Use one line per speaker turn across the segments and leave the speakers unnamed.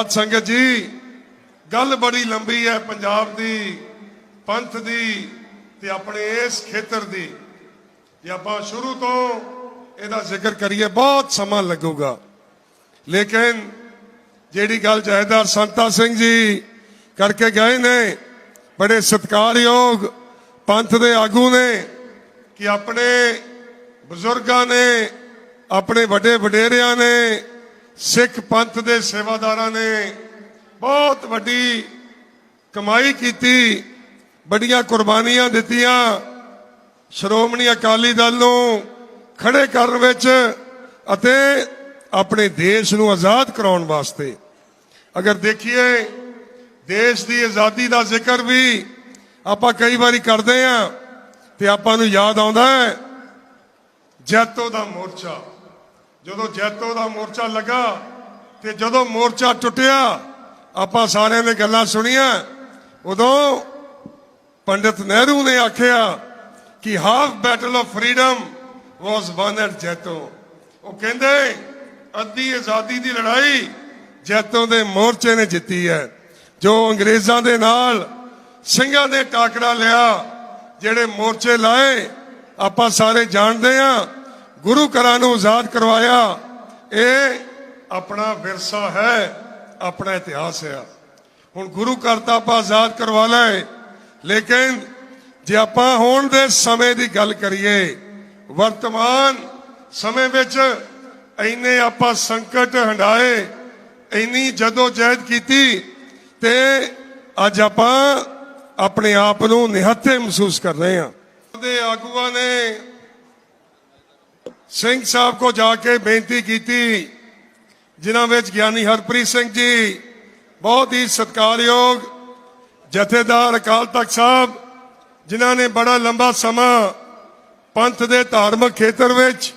ਸਾਧ ਸੰਗਤ ਜੀ। ਗੱਲ ਬੜੀ ਲੰਬੀ ਹੈ ਪੰਜਾਬ ਦੀ, ਪੰਥ ਦੀ ਤੇ ਆਪਣੇ ਇਸ ਖੇਤਰ ਦੀ। ਜੇ ਆਪਾਂ ਸ਼ੁਰੂ ਤੋਂ ਇਹਦਾ ਜ਼ਿਕਰ ਕਰੀਏ, ਬਹੁਤ ਸਮਾਂ ਲੱਗੂਗਾ। ਲੇਕਿਨ ਜਿਹੜੀ ਗੱਲ ਜਹੇਦਾਰ ਸੰਤਾ ਸਿੰਘ ਜੀ ਕਰਕੇ ਗਏ ਨੇ, ਬੜੇ ਸਤਿਕਾਰਯੋਗ ਪੰਥ ਦੇ ਆਗੂ ਨੇ ਕਿ ਆਪਣੇ ਬਜ਼ੁਰਗਾਂ ਨੇ, ਆਪਣੇ ਵੱਡੇ ਵਡੇਰਿਆਂ ਨੇ ਸਿੱਖ ਪੰਥ ਦੇ ਸੇਵਾਦਾਰਾਂ ਨੇ ਬਹੁਤ ਵੱਡੀ ਕਮਾਈ ਕੀਤੀ, ਵੱਡੀਆਂ ਕੁਰਬਾਨੀਆਂ ਦਿੱਤੀਆਂ। ਸ਼੍ਰੋਮਣੀ ਅਕਾਲੀ ਦਲ ਨੂੰ ਖੜੇ ਕਰਨ ਵਿੱਚ ਅਤੇ ਆਪਣੇ ਦੇਸ਼ ਨੂੰ ਆਜ਼ਾਦ ਕਰਾਉਣ ਵਾਸਤੇ। ਅਗਰ ਦੇਖੀਏ, ਦੇਸ਼ ਦੀ ਆਜ਼ਾਦੀ ਦਾ ਜ਼ਿਕਰ ਵੀ ਆਪਾਂ ਕਈ ਵਾਰੀ ਕਰਦੇ ਆਂ ਤੇ ਆਪਾਂ ਨੂੰ ਯਾਦ ਆਉਂਦਾ ਹੈ, ਜੈਤੋ ਦਾ ਮੋਰਚਾ। ਜਦੋਂ ਜੈਤੋ ਦਾ ਮੋਰਚਾ ਲੱਗਾ ਤੇ ਜਦੋਂ ਮੋਰਚਾ ਟੁੱਟਿਆ, ਆਪਾਂ ਸਾਰਿਆਂ ਨੇ ਗੱਲਾਂ ਸੁਣੀਆਂ। ਉਦੋਂ ਪੰਡਿਤ ਨਹਿਰੂ ਨੇ ਆਖਿਆ ਕਿ half battle of freedom was won at Jaito. ਉਹ ਕਹਿੰਦੇ, ਅੱਧੀ ਆਜ਼ਾਦੀ ਦੀ ਲੜਾਈ ਜੈਤੋ ਦੇ ਮੋਰਚੇ ਨੇ ਜਿੱਤੀ ਹੈ। ਜੋ ਅੰਗਰੇਜ਼ਾਂ ਦੇ ਨਾਲ ਸਿੰਘਾਂ ਦੇ ਟਾਕਰਾ ਲਿਆ, ਜਿਹੜੇ ਮੋਰਚੇ ਲਾਏ, ਆਪਾਂ ਸਾਰੇ ਜਾਣਦੇ ਹਾਂ ਗੁਰੂ ਘਰਾਂ ਨੂੰ ਆਜ਼ਾਦ ਕਰਵਾਇਆ। ਇਹ ਆਪਣਾ ਵਿਰਸਾ ਹੈ, ਆਪਣਾ ਇਤਿਹਾਸ ਹੈ ਹੁਣ ਗੁਰੂ ਘਰ ਤਾਂ ਆਪਾਂ ਆਜ਼ਾਦ ਕਰਵਾ ਲਏ, ਲੇਕਿਨ ਜੇ ਆਪਾਂ ਹੁਣ ਦੇ ਸਮੇਂ ਦੀ ਗੱਲ ਕਰੀਏ, ਵਰਤਮਾਨ ਸਮੇਂ ਵਿੱਚ ਇੰਨੇ ਆਪਾਂ ਸੰਕਟ ਹੰਡਾਏ ਇੰਨੀ ਜਦੋਂ ਜਹਿਦ ਕੀਤੀ ਤੇ ਅੱਜ ਆਪਾਂ ਆਪਣੇ ਆਪ ਨੂੰ ਨਿਹੱਥੇ ਮਹਿਸੂਸ ਕਰ ਰਹੇ ਹਾਂ। ਦੇ ਆਗੂਆਂ ਨੇ ਸਿੰਘ ਸਾਹਿਬ ਕੋ ਜਾ ਕੇ ਬੇਨਤੀ ਕੀਤੀ, ਜਿਨ੍ਹਾਂ ਵਿੱਚ ਗਿਆਨੀ ਹਰਪ੍ਰੀਤ ਸਿੰਘ ਜੀ ਬਹੁਤ ਹੀ ਸਤਿਕਾਰਯੋਗ ਜਥੇਦਾਰ ਅਕਾਲ ਤਖਤ ਸਾਹਿਬ, ਜਿਨ੍ਹਾਂ ਨੇ ਬੜਾ ਲੰਬਾ ਸਮਾਂ ਪੰਥ ਦੇ ਧਾਰਮਿਕ ਖੇਤਰ ਵਿੱਚ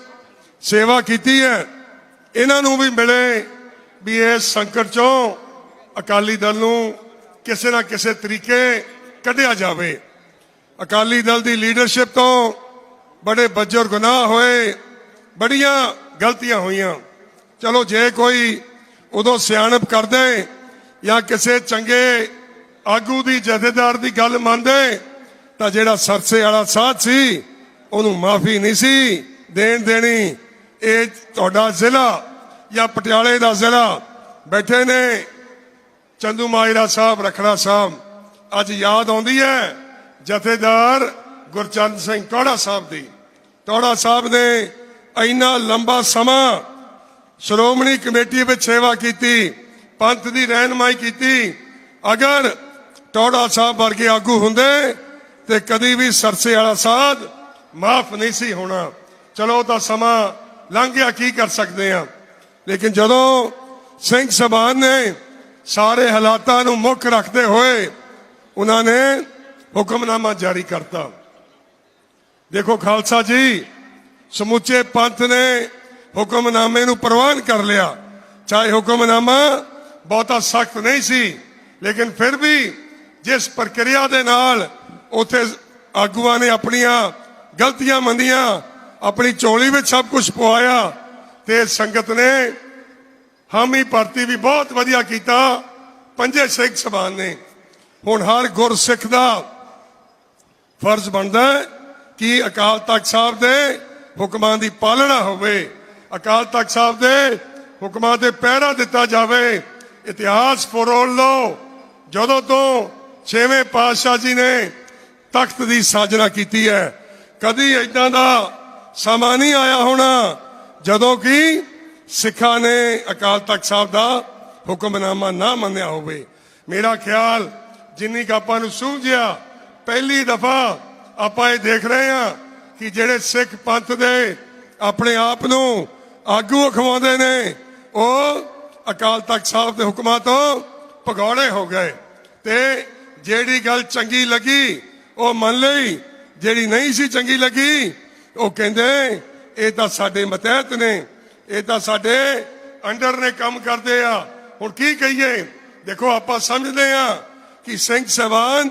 ਸੇਵਾ ਕੀਤੀ ਹੈ। ਇਹਨਾਂ ਨੂੰ ਵੀ ਮਿਲੇ ਵੀ ਇਸ ਸੰਕਟ ਚੋਂ ਅਕਾਲੀ ਦਲ ਨੂੰ ਕਿਸੇ ਨਾ ਕਿਸੇ ਤਰੀਕੇ ਕੱਢਿਆ ਜਾਵੇ। ਅਕਾਲੀ ਦਲ ਦੀ ਲੀਡਰਸ਼ਿਪ ਤੋਂ ਬੜੇ ਬੱਜਰ ਗੁਨਾਹ ਹੋਏ। ਬੜੀਆਂ ਗਲਤੀਆਂ ਹੋਈਆਂ। ਚਲੋ ਜੇ ਕੋਈ ਉਦੋਂ ਸਿਆਣਪ ਕਰਦੇ ਜਾਂ ਕਿਸੇ ਚੰਗੇ ਆਗੂ ਦੀ, ਜਥੇਦਾਰ ਦੀ ਗੱਲ ਮੰਨਦੇ ਤਾਂ ਜਿਹੜਾ ਸਰਸੇ ਵਾਲਾ ਸਾਥ ਸੀ, ਉਹਨੂੰ ਮਾਫੀ ਨਹੀਂ ਸੀ ਦੇਣ ਦੇਣੀ। ਇਹ ਤੁਹਾਡਾ ਜ਼ਿਲ੍ਹਾ ਜਾਂ ਪਟਿਆਲੇ ਦਾ ਜ਼ਿਲ੍ਹਾ ਬੈਠੇ ਨੇ ਚੰਦੂ ਮਾਇਰਾ ਸਾਹਿਬ, ਰਖੜਾ ਸਾਹਿਬ। ਅੱਜ ਯਾਦ ਆਉਂਦੀ ਹੈ ਜਥੇਦਾਰ ਗੁਰਚੰਦ ਸਿੰਘ ਟੋੜਾ ਸਾਹਿਬ ਦੀ। ਟੋੜਾ ਸਾਹਿਬ ਨੇ ਇੰਨਾ ਲੰਬਾ ਸਮਾਂ ਸ਼੍ਰੋਮਣੀ ਕਮੇਟੀ ਵਿੱਚ ਸੇਵਾ ਕੀਤੀ, ਪੰਥ ਦੀ ਰਹਿਨਮਾਈ ਕੀਤੀ, ਅਗਰ ਟੋੜਾ ਸਾਹਿਬ ਵਰਗੇ ਆਗੂ ਹੁੰਦੇ ਤੇ ਕਦੀ ਵੀ ਸਰਸੇ ਵਾਲਾ ਸਾਧ ਮਾਫ ਨਹੀਂ ਸੀ ਹੋਣਾ। ਚਲੋ ਤਾਂ ਸਮਾਂ ਲੰਘ ਗਿਆ, ਕੀ ਕਰ ਸਕਦੇ ਆ ਲੇਕਿਨ ਜਦੋਂ ਸਿੰਘ ਸਭਾਨ ਨੇ ਸਾਰੇ ਹਾਲਾਤਾਂ ਨੂੰ ਮੁੱਖ ਰੱਖਦੇ ਹੋਏ ਉਹਨਾਂ ਨੇ ਹੁਕਮਨਾਮਾ ਜਾਰੀ ਕਰਤਾ। ਦੇਖੋ ਖਾਲਸਾ ਜੀ ਸਮੁੱਚੇ ਪੰਥ ਨੇ ਹੁਕਮਨਾਮੇ ਨੂੰ ਪ੍ਰਵਾਨ ਕਰ ਲਿਆ। ਚਾਹੇ ਹੁਕਮਨਾਮਾ ਬਹੁਤਾ ਸਖਤ ਨਹੀਂ ਸੀ, ਲੇਕਿਨ ਫਿਰ ਵੀ ਜਿਸ ਪ੍ਰਕਿਰਿਆ ਦੇ ਨਾਲ ਉਥੇ ਆਗੂਆਂ ਨੇ ਆਪਣੀਆਂ ਗਲਤੀਆਂ ਮੰਦੀਆਂ ਆਪਣੀ ਚੋਲੀ ਵਿੱਚ ਸਭ ਕੁਝ ਪਵਾਇਆ ਤੇ ਸੰਗਤ ਨੇ ਹਾਮੀ ਭਰਤੀ ਵੀ ਬਹੁਤ ਵਧੀਆ ਕੀਤਾ। ਪੰਜੇ ਸਿੱਖ ਸਭਾ ਨੇ। ਹੁਣ ਹਰ ਗੁਰਸਿੱਖ ਦਾ ਫਰਜ਼ ਬਣਦਾ ਕਿ ਅਕਾਲ ਤਖਤ ਸਾਹਿਬ ਦੇ ਹੁਕਮਾਂ ਦੀ ਪਾਲਣਾ ਹੋਵੇ। ਅਕਾਲ ਤਖਤ ਸਾਹਿਬ ਦੇ ਹੁਕਮਾਂ ਤੇ ਪਹਿਰਾ ਦਿੱਤਾ ਜਾਵੇ। ਇਤਿਹਾਸ ਫਰੋਲ ਲਓ। ਜਦੋਂ ਤੋਂ ਛੇਵੇਂ ਪਾਤਸ਼ਾਹ ਜੀ ਨੇ ਤਖਤ ਦੀ ਸਾਜਨਾ ਕੀਤੀ ਹੈ, ਕਦੀ ਇਦਾਂ ਦਾ ਸਮਾਂ ਨਹੀਂ ਆਇਆ ਹੋਣਾ ਜਦੋਂ ਕਿ ਸਿੱਖਾਂ ਨੇ ਅਕਾਲ ਤਖਤ ਸਾਹਿਬ ਦਾ ਹੁਕਮਨਾਮਾ ਨਾ ਮੰਨਿਆ ਹੋਵੇ। ਮੇਰਾ ਖਿਆਲ ਜਿੰਨੀ ਕੁ ਆਪਾਂ ਨੂੰ ਸੂਝਿਆ ਪਹਿਲੀ ਦਫਾ ਆਪਾਂ ਇਹ ਦੇਖ ਰਹੇ ਹਾਂ ਕਿ ਜਿਹੜੇ ਸਿੱਖ ਪੰਥ ਦੇ ਆਪਣੇ ਆਪ ਨੂੰ ਆਗੂ ਅਖਵਾਉਂਦੇ ਨੇ, ਉਹ ਅਕਾਲ ਤਖਤ ਸਾਹਿਬ ਦੇ ਹੁਕਮਾਂ ਤੋਂ ਭਗੌੜੇ ਹੋ ਗਏ। ਤੇ ਜਿਹੜੀ ਗੱਲ ਚੰਗੀ ਲੱਗੀ, ਉਹ ਮੰਨ ਲਈ। ਜਿਹੜੀ ਨਹੀਂ ਸੀ ਚੰਗੀ ਲੱਗੀ, ਉਹ ਕਹਿੰਦੇ, ਇਹ ਤਾਂ ਸਾਡੇ ਮਤਹਿਤ ਨੇ, ਇਹ ਤਾਂ ਸਾਡੇ ਅੰਡਰ ਨੇ ਕੰਮ ਕਰਦੇ ਆ। ਹੁਣ ਕੀ ਕਹੀਏ? ਦੇਖੋ, ਆਪਾਂ ਸਮਝਦੇ ਆ ਕਿ ਸਿੰਘ ਸਹਿਬਾਨ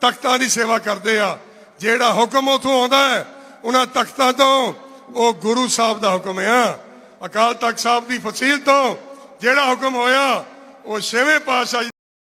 ਤਖਤਾਂ ਦੀ ਸੇਵਾ ਕਰਦੇ ਆ। ਜਿਹੜਾ ਹੁਕਮ ਉਥੋਂ ਆਉਂਦਾ ਹੈ ਉਹਨਾਂ ਤਖਤਾਂ ਤੋਂ ਉਹ ਗੁਰੂ ਸਾਹਿਬ ਦਾ ਹੁਕਮ ਆ। ਅਕਾਲ ਤਖਤ ਸਾਹਿਬ ਦੀ ਫਸੀਲ ਤੋਂ ਜਿਹੜਾ ਹੁਕਮ ਹੋਇਆ, ਉਹ ਛੇਵੇਂ ਪਾਤਸ਼ਾਹ